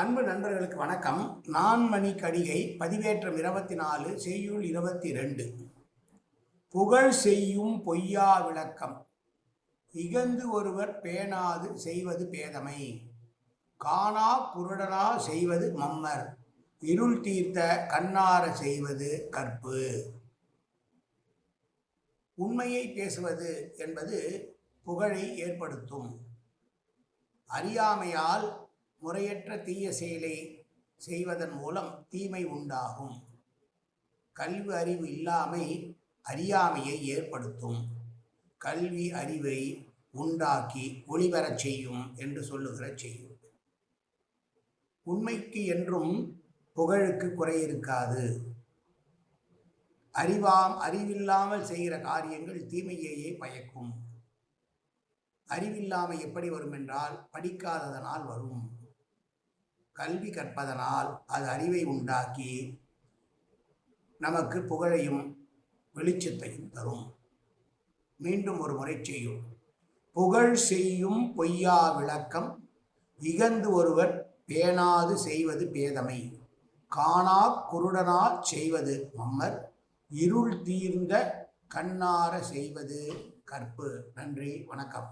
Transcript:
அன்பு நண்பர்களுக்கு வணக்கம். நான்மணி கடிகை பதிவேற்றம் இருபத்தி நாலு செய்யுள் இருபத்தி ரெண்டு புகழ் செய்யும் பொய்யா விளக்கம். இகந்து ஒருவர் பேணாது செய்வது பேதமை. காணா குருடனா செய்வது மம்மர் இருள் தீர்த்த கண்ணார செய்வது கற்பு. உண்மையை பேசுவது என்பது புகழை ஏற்படுத்தும். அறியாமையால் முறையற்ற தீய செயலை செய்வதன் மூலம் தீமை உண்டாகும். கல்வி அறிவு இல்லாமை அறியாமையை ஏற்படுத்தும். கல்வி அறிவை உண்டாக்கி ஒளிபரச் செய்யும் என்று சொல்லுகிற செய்யும். உண்மைக்கு என்றும் புகழுக்கு குறை இருக்காது. அறிவாம் அறிவில்லாமல் செய்கிற காரியங்கள் தீமையையே பயக்கும். அறிவில்லாமை எப்படி வரும் என்றால் படிக்காததனால் வரும். கல்வி கற்பதனால் அது அறிவை உண்டாக்கி நமக்கு புகழையும் வெளிச்சத்தையும் தரும். மீண்டும் ஒரு முறை செய்யும். புகழ் செய்யும் பொய்யா விளக்கம் இகந்து ஒருவர் பேணாது செய்வது பேதமை. காணா குருடனா செய்வது மம்மர் இருள் தீர்ந்த கண்ணார செய்வது கற்பு. நன்றி வணக்கம்.